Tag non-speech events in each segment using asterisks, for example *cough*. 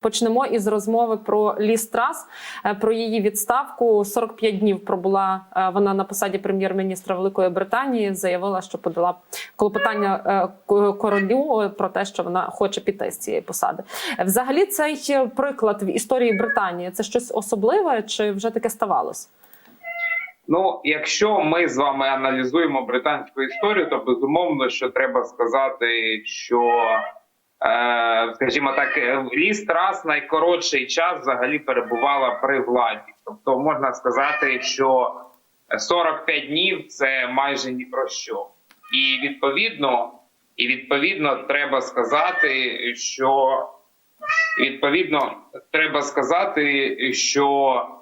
Почнемо із розмови про Ліс Трас, е, про її відставку. 45 днів пробула е, вона на посаді прем'єр-міністра Великої Британії. Заявила, що подала клопотання е, королю про те, що вона хоче піти з цієї посади. Взагалі, цей приклад в історії Британії це щось особливе, чи вже таке ставалось? Ну, якщо ми з вами аналізуємо британську історію, то безумовно, що треба сказати, що, скажімо так, е, Ліс Трас найкоротший час взагалі перебувала при владі. Тобто можна сказати, що 45 днів це майже ні про що. І відповідно, і відповідно треба сказати, що відповідно треба сказати, що.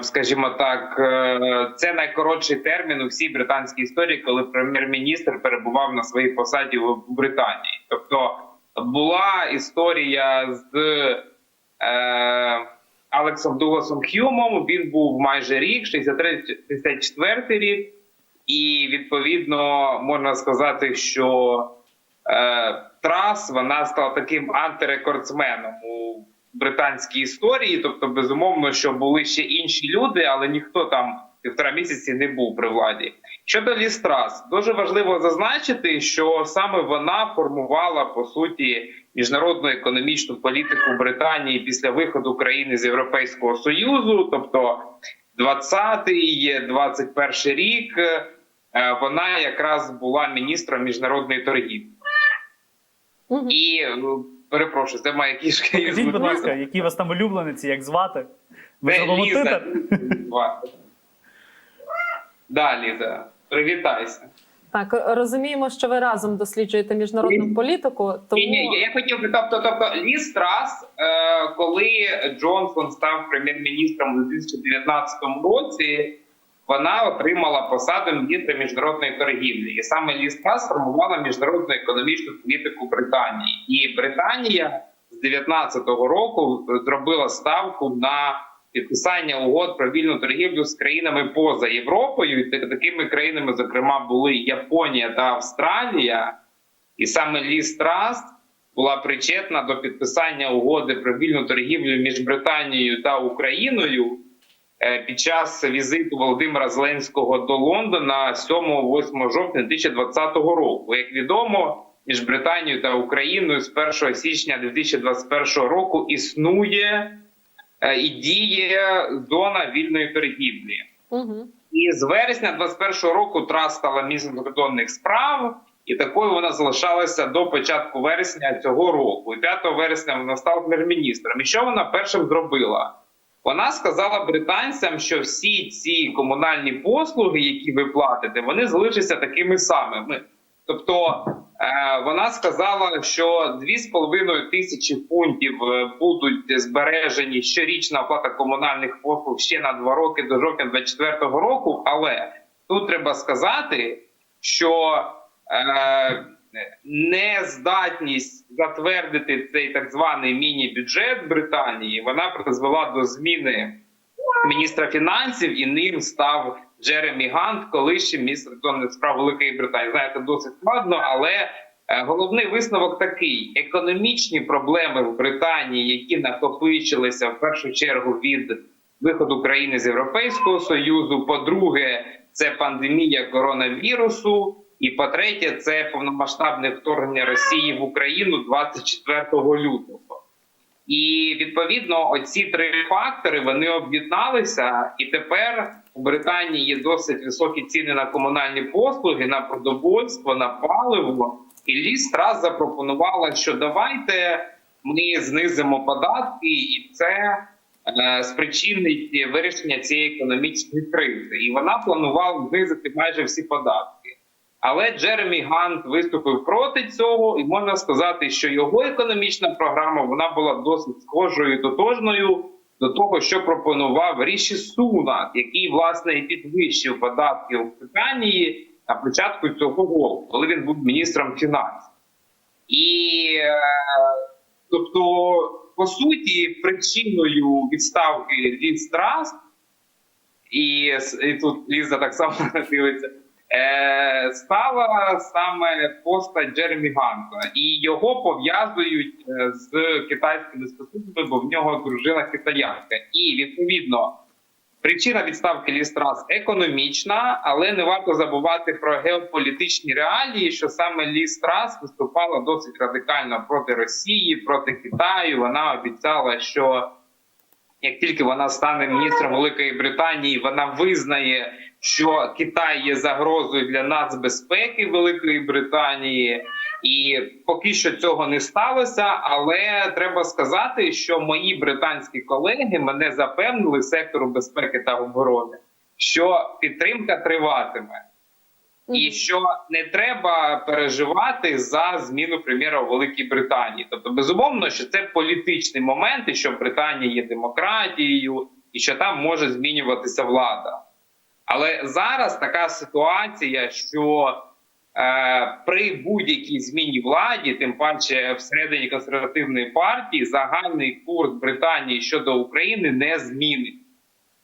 Скажімо так, е, це найкоротший термін у всій британській історії, коли прем'єр-міністр перебував на своїй посаді в Британії. Тобто була історія з е, Алексом Дугласом Х'юмом. Він був майже рік, 63-64 рік, і відповідно можна сказати, що е, Трас вона стала таким антирекордсменом у британській історії. Тобто, безумовно, що були ще інші люди, але ніхто там півтора місяці не був при владі. Щодо Лістрас, дуже важливо зазначити, що саме вона формувала по суті міжнародну економічну політику Британії після виходу країни з Європейського Союзу, тобто 20-й, 21 рік. е, Вона якраз була міністром міжнародної торгівлі. Мгм. І ну, перепрошую, це моя кішка. Скажіть, будь ласка, які у вас там улюблениці, як звати? Ви? Ліза. Да, Ліза, привітайся. Так розуміємо, що ви разом досліджуєте міжнародну політику. Тому Ні, ні, я хотів би, тобто, тобто Ліз Трас, е, коли Джонсон став прем'єр-міністром у 2019 році, вона отримала посаду міністра міжнародної торгівлі. І саме Ліз Трас формувала міжнародну економічну політику Британії. І Британія з 2019 року зробила ставку на підписання угод про вільну торгівлю з країнами поза Європою. І такими країнами, зокрема, були Японія та Австралія. І саме Ліз Траст була причетна до підписання угоди про вільну торгівлю між Британією та Україною під час візиту Володимира Зеленського до Лондона 7-8 жовтня 2020 року. Як відомо, між Британією та Україною з 1 січня 2021 року існує е, і діє зона вільної торгівлі. Угу. І з вересня 21 року Трас стала міністром закордонних справ, і такою вона залишалася до початку вересня цього року. І 5 вересня вона стала прем'єр-міністром. І що вона першим зробила? Вона сказала британцям, що всі ці комунальні послуги, які ви платите, вони залишаться такими самими. Тобто е, вона сказала, що 2,5 тисячі фунтів е, будуть збережені щорічна оплата комунальних послуг ще на два роки до жовтня 2024 року. Але тут треба сказати, що е, нездатність затвердити цей так званий міні-бюджет Британії вона призвела до зміни міністра фінансів, і ним став Джеремі Гант, колишній міністр закордонних справ Великої Британії. Знаєте, досить складно, але е, головний висновок такий: економічні проблеми в Британії, які накопичилися в першу чергу від виходу країни з Європейського союзу. По-друге, це пандемія коронавірусу. І по-третє, це повномасштабне вторгнення Росії в Україну 24 лютого. І відповідно, оці три фактори вони об'єдналися, і тепер у Британії є досить високі ціни на комунальні послуги, на продовольство, на паливо. І Ліс Трас запропонувала, що давайте ми знизимо податки, і це е, спричинить вирішення цієї економічної кризи. І вона планувала знизити майже всі податки. Але Джеремі Гант виступив проти цього, і можна сказати, що його економічна програма вона була досить схожою і тотожною до того, що пропонував Ріші Сунак, який власне і підвищив податки у Британії на початку цього року, коли він був міністром фінансів. І е, тобто, по суті, причиною відставки Ліз Трас, і, і тут Ліза так само *laughs* дивиться. Е, стала саме постать Джеремі Ганта, і його пов'язують е, з китайськими стосунками, бо в нього дружина китаянка. І відповідно причина відставки Лістрас економічна, але не варто забувати про геополітичні реалії, що саме Лістрас виступала досить радикально проти Росії, проти Китаю. Вона обіцяла, що як тільки вона стане міністром Великої Британії, вона визнає, що Китай є загрозою для нацбезпеки Великої Британії, і поки що цього не сталося. Але треба сказати, що мої британські колеги мене запевнили сектору безпеки та оборони, що підтримка триватиме. І що не треба переживати за зміну прем'єра у Великій Британії. Тобто, безумовно, що це політичний момент, і що Британія є демократією, і що там може змінюватися влада. Але зараз така ситуація, що е, при будь-якій зміні владі, тим паче всередині консервативної партії, загальний курс Британії щодо України не змінить.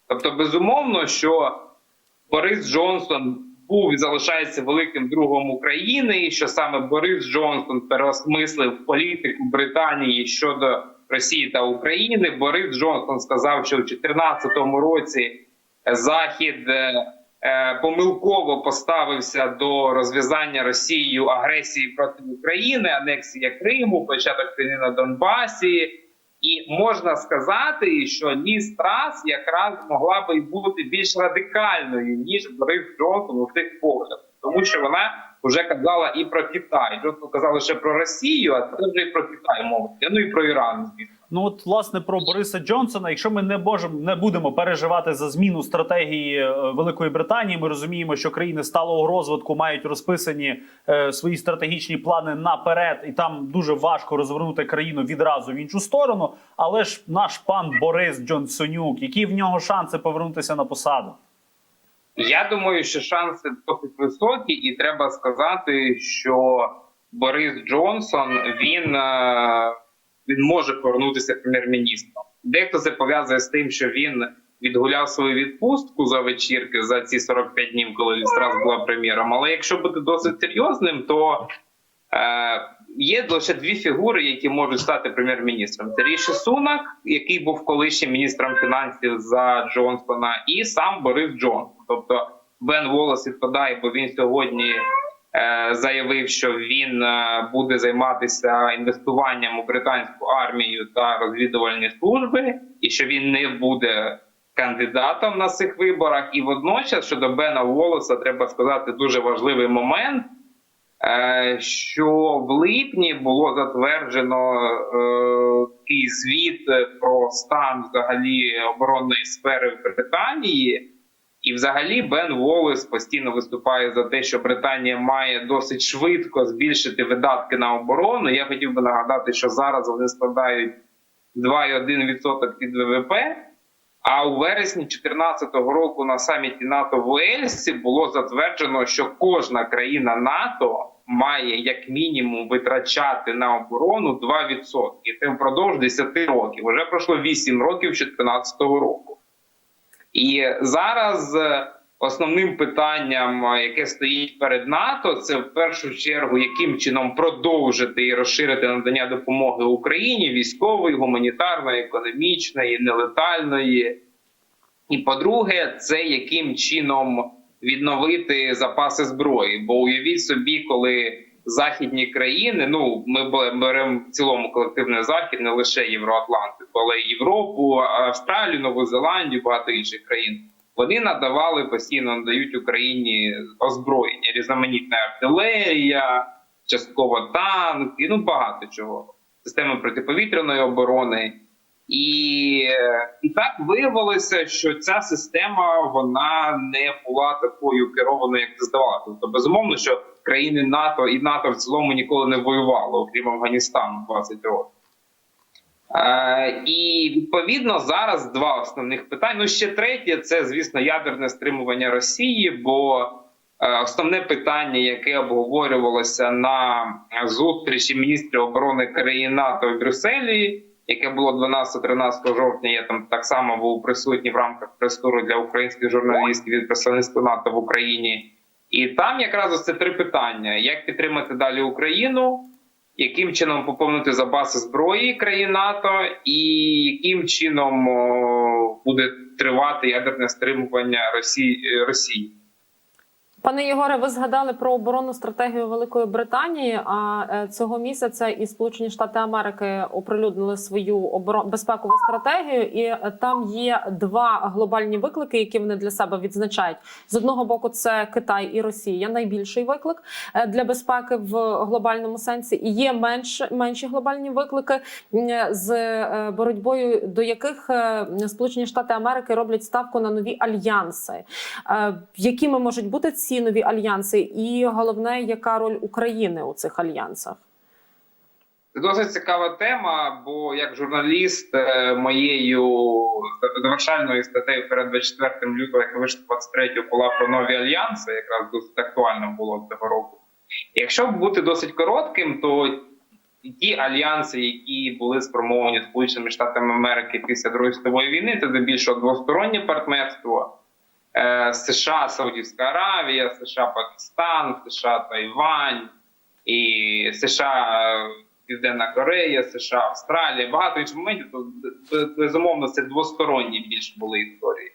Тобто, безумовно, що Борис Джонсон був і залишається великим другом України, і що саме Борис Джонсон переосмислив політику Британії щодо Росії та України. Борис Джонсон сказав, що в 2014 році Захід е, е, помилково поставився до розв'язання Росією агресії проти України, анексія Криму, початок війни на Донбасі. І можна сказати, що Ліз Трас якраз могла би бути більш радикальною ніж Борис Джонсон у тих поглядах, тому що вона вже казала і про Китай. Джонсон казала лише про Росію, а це вже і про Китай мовиться. Ну і про Іран, звісно. Ну от власне про Бориса Джонсона. Якщо ми не можемо не будемо переживати за зміну стратегії е, Великої Британії, ми розуміємо, що країни сталого розвитку мають розписані е, свої стратегічні плани наперед, і там дуже важко розвернути країну відразу в іншу сторону. Але ж наш пан Борис Джонсонюк, які в нього шанси повернутися на посаду? Я думаю, що шанси досить високі, і треба сказати, що Борис Джонсон він, е, він може повернутися прем'єр-міністром. Дехто це пов'язує з тим, що він відгуляв свою відпустку за вечірки за ці 45 днів, коли Лістрас була прем'єром. Але якщо бути досить серйозним, то е, є лише дві фігури, які можуть стати прем'єр-міністром: це Ріші Сунак, який був колишнім міністром фінансів за Джонсона, і сам Борис Джонсон. Тобто Бен Волос відпадає, бо він сьогодні заявив, що він е, буде займатися інвестуванням у британську армію та розвідувальні служби, і що він не буде кандидатом на цих виборах. І водночас щодо Бена Волоса треба сказати дуже важливий момент. Е, що в липні було затверджено е, такий звіт про стан взагалі оборонної сфери в Британії, і взагалі Бен Волес постійно виступає за те, що Британія має досить швидко збільшити видатки на оборону. Я хотів би нагадати, що зараз вони складають 2,1% від ВВП. А у вересні 2014 року на саміті НАТО в Уельсі було затверджено, що кожна країна НАТО має як мінімум витрачати на оборону 2%. І це впродовж 10 років. Уже пройшло 8 років 2014 року. І зараз е, основним питанням, е, яке стоїть перед НАТО, це в першу чергу, яким чином продовжити і розширити надання допомоги Україні військової, гуманітарної, економічної, нелетальної. І по-друге, це яким чином відновити запаси зброї. Бо уявіть собі, коли західні країни, ну ми беремо в цілому колективний захід, не лише Євроатлантику, але й Європу, Австралію, Нову Зеландію, багато інших країн. Вони надавали постійно надають Україні озброєння, різноманітна артилерія, частково танки, ну багато чого. Системи протиповітряної оборони. І, і так виявилося, що ця система вона не була такою керованою, як це здавалося. Тобто, безумовно, що країни НАТО і НАТО в цілому ніколи не воювали, окрім Афганістану 20 років. Е, і відповідно зараз два основних питання. Ну ще третє це, звісно, ядерне стримування Росії. Бо е, основне питання, яке обговорювалося на зустрічі міністрів оборони країн НАТО в Брюсселі, яке було 12-13 жовтня. Я там так само був присутній в рамках прес-туру для українських журналістів від представництва НАТО в Україні. І там якраз ось це три питання: як підтримати далі Україну, яким чином поповнити запаси зброї країн НАТО, і яким чином буде тривати ядерне стримування Росії Росії. Пане Єгоре, ви згадали про оборонну стратегію Великої Британії. А е, цього місяця і Сполучені Штати Америки оприлюднили свою безпекову стратегію, і е, там є два глобальні виклики, які вони для себе відзначають. З одного боку, це Китай і Росія, найбільший виклик е, для безпеки в глобальному сенсі. І є менш менші глобальні виклики, з боротьбою до яких Сполучені Штати Америки роблять ставку на нові альянси. Якими можуть бути ці нові альянси, і головне, яка роль України у цих альянсах? Це досить цікава тема, бо як журналіст е, моєю завершальною статтею перед 24 лютого, яка вийшла 23 була про нові альянси, якраз досить актуально було цього року. Якщо бути досить коротким, то ті альянси, які були сформовані Сполученими Штатами Америки після Другої світової війни, це здебільшого двостороннє партнерство. Е, США, Саудівська Аравія, США, Пакистан, США, Тайвань і США, Південна Корея, США, Австралія, багато інших моментів. То безумовно це двосторонні більш були історії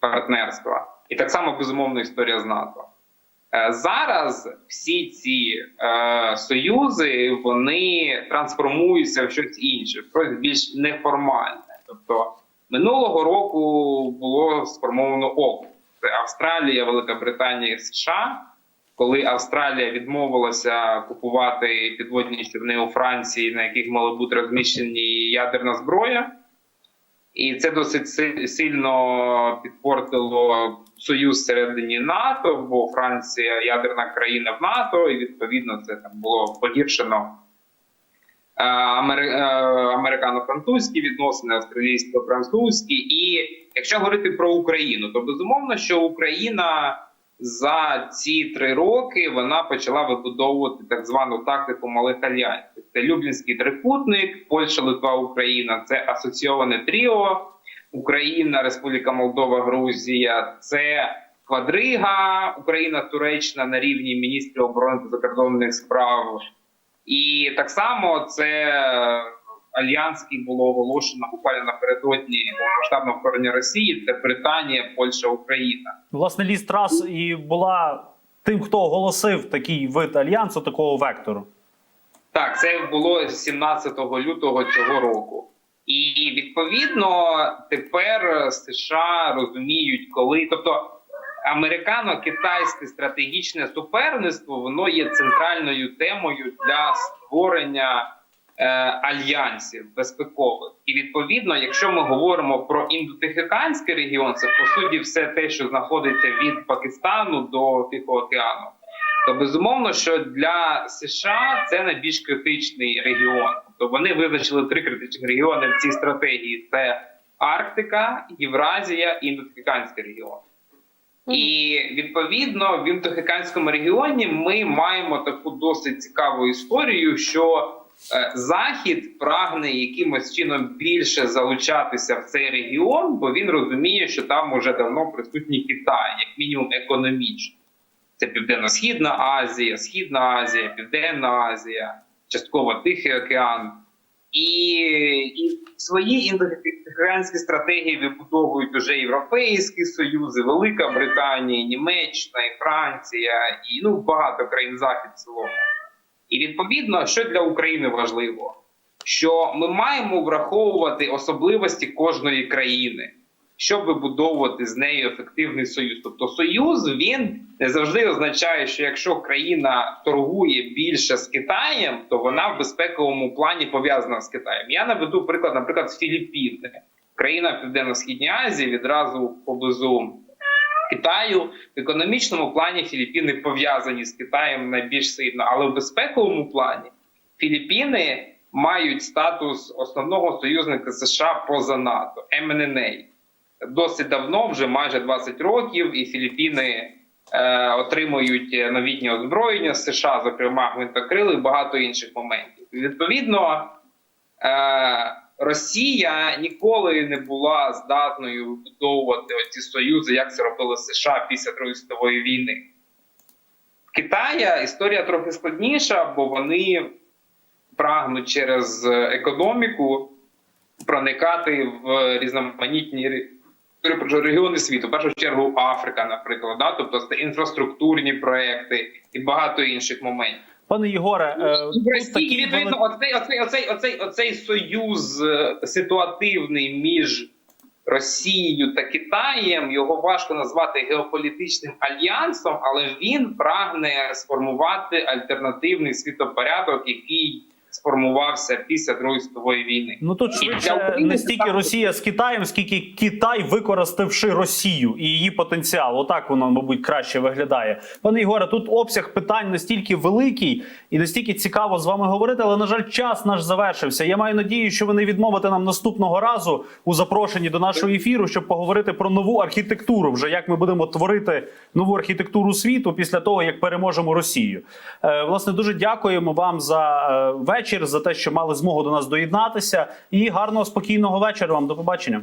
партнерства, і так само безумовно історія з НАТО. Е, Зараз всі ці е, союзи вони трансформуються в щось інше, в щось більш неформальне. Тобто минулого року було сформовано ОКУ. Це Австралія, Велика Британія США. Коли Австралія відмовилася купувати підводні човни у Франції, на яких мала бути розміщені ядерна зброя, і це досить сильно підпортило союз всередині НАТО, бо Франція ядерна країна в НАТО, і відповідно це там було погіршено американо-французькі відносини, австралійсько-французькі. І якщо говорити про Україну, то безумовно, що Україна за ці три роки вона почала вибудовувати так звану тактику малих альянсів. Це Люблінський трикутник, Польща, Литва, Україна. Це асоційоване тріо. Україна, Республіка Молдова, Грузія. Це квадрига Україна, Туреччина на рівні міністрів оборони та закордонних справ. І так само це альянс, який було оголошено буквально напередодні масштабного вторгнення Росії. Це Британія, Польща, Україна. Власне, Ліз Трас і була тим, хто оголосив такий вид альянсу, такого вектору. Так, це було 17 лютого цього року. І відповідно тепер США розуміють, коли тобто американо-китайське стратегічне суперництво воно є центральною темою для створення е, альянсів безпекових. І відповідно, якщо ми говоримо про індотихоокеанський регіон, це по суті все те, що знаходиться від Пакистану до Тихого океану то безумовно, що для США це найбільш критичний регіон. Тобто вони визначили три критичні регіони в цій стратегії: це Арктика, Євразія і Індотихоокеанський регіон. І відповідно в індотихоокеанському регіоні ми маємо таку досить цікаву історію, що е, Захід прагне якимось чином більше залучатися в цей регіон, бо він розуміє, що там уже давно присутній Китай, як мінімум економічно. Це Південно-Східна Азія, Східна Азія, Південна Азія, частково Тихий океан. І, і свої індоокеанські стратегії вибудовують уже Європейські Союзи, Велика Британія, Німеччина, і Франція, і ну багато країн Захід цілому. І відповідно, що для України важливо, що ми маємо враховувати особливості кожної країни, щоб вибудовувати з нею ефективний союз. Тобто союз він не завжди означає, що якщо країна торгує більше з Китаєм, то вона в безпековому плані пов'язана з Китаєм. Я наведу приклад, наприклад, Філіппіни, країна Південно-Східній Азії, відразу поблизу Китаю. В економічному плані Філіппіни пов'язані з Китаєм найбільш сильно, але в безпековому плані Філіппіни мають статус основного союзника США поза НАТО МННА. Досить давно, вже майже 20 років, і Філіппіни е, отримують новітнє озброєння з США, зокрема гвинтокрили і багато інших моментів. Відповідно, е, Росія ніколи не була здатною вибудовувати ці союзи, як це робили США після Другої світової війни. Китая історія трохи складніша, бо вони прагнуть через економіку проникати в різноманітні перепрошую, регіони світу, в першу чергу Африка, наприклад, да? тобто це інфраструктурні проекти і багато інших моментів. Пане Єгоре, е, в тут Росії такі відповідно оцей, оцей, оцей, оцей, оцей союз е, ситуативний між Росією та Китаєм його важко назвати геополітичним альянсом, але він прагне сформувати альтернативний світопорядок, який сформувався після Другої світової війни. Ну тут швидше не стільки так- Росія з Китаєм, скільки Китай використавши Росію і її потенціал. Отак воно, мабуть, краще виглядає. Пане Ігоре, тут обсяг питань настільки великий і настільки цікаво з вами говорити, але на жаль, час наш завершився. Я маю надію, що ви не відмовите нам наступного разу у запрошенні до нашого ефіру, щоб поговорити про нову архітектуру. Вже як ми будемо творити нову архітектуру світу після того, як переможемо Росію. Е, власне, дуже дякуємо вам за е, вечір, за те, що мали змогу до нас доєднатися. І гарного спокійного вечора вам. До побачення.